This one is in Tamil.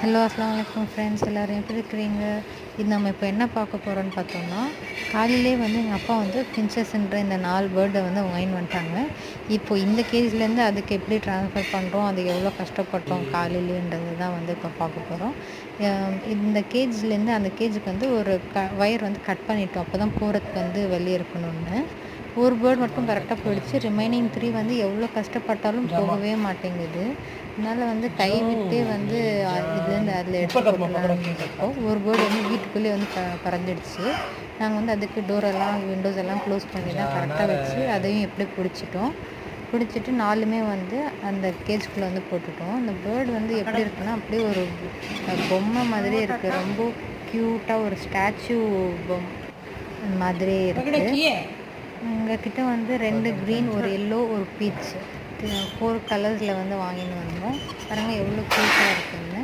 ஹலோ அஸ்லாம் வலைக்கம் ஃப்ரெண்ட்ஸ் எல்லோரும் எப்படி இருக்கிறீங்க? இது நம்ம இப்போ என்ன பார்க்க போகிறோன்னு பார்த்தோம்னா காலையிலே வந்து எங்கள் அப்பா வந்து பின்சஸ்ன்ற இந்த நாலு பேர்டை வந்து வாங்கின்னு வந்துட்டாங்க. இப்போது இந்த கேஜ்லேருந்து அதுக்கு எப்படி ட்ரான்ஸ்ஃபர் பண்ணுறோம் அது எவ்வளோ கஷ்டப்பட்டோம் காலையிலேன்றது தான் வந்து இப்போ பார்க்க போகிறோம் இந்த கேஜ்லேருந்து அந்த கேஜுக்கு வந்து ஒரு க ஒயர் வந்து கட் பண்ணிட்டோம். அப்போ தான் போகிறதுக்கு வந்து வெளியே இருக்கணும்னு. ஒரு பேர்ட் மட்டும் கரெக்டாக போயிடுச்சு. ரிமைனிங் த்ரீ வந்து எவ்வளோ கஷ்டப்பட்டாலும் போகவே மாட்டேங்குது. அதனால் வந்து கை விட்டே வந்து இதுலேருந்து அதில் எடுத்து ஒரு பேர்டு வந்து வீட்டுக்குள்ளேயே வந்து பறந்துடுச்சு. நாங்கள் வந்து அதுக்கு டோரெல்லாம் விண்டோஸ் எல்லாம் க்ளோஸ் பண்ணி தான் கரெக்டாக வச்சு அதையும் எப்படி பிடிச்சிட்டோம். பிடிச்சிட்டு நாலுமே வந்து அந்த கேஜ்குள்ளே வந்து போட்டுட்டோம். அந்த பேர்டு வந்து எப்படி இருக்குன்னா அப்படியே ஒரு பொம்மை மாதிரியே இருக்குது ரொம்ப க்யூட்டாக ஒரு ஸ்டாச்சு பொம் மாதிரியே இருக்குது எங்கக்கிட்ட வந்து ரெண்டு க்ரீன் ஒரு எல்லோ ஒரு பீச் ஃபோர் கலர்ஸில் வந்து வாங்கின்னு வந்தோம். பாருங்கள் எவ்வளோ க்யூட்டாக இருக்குதுன்னு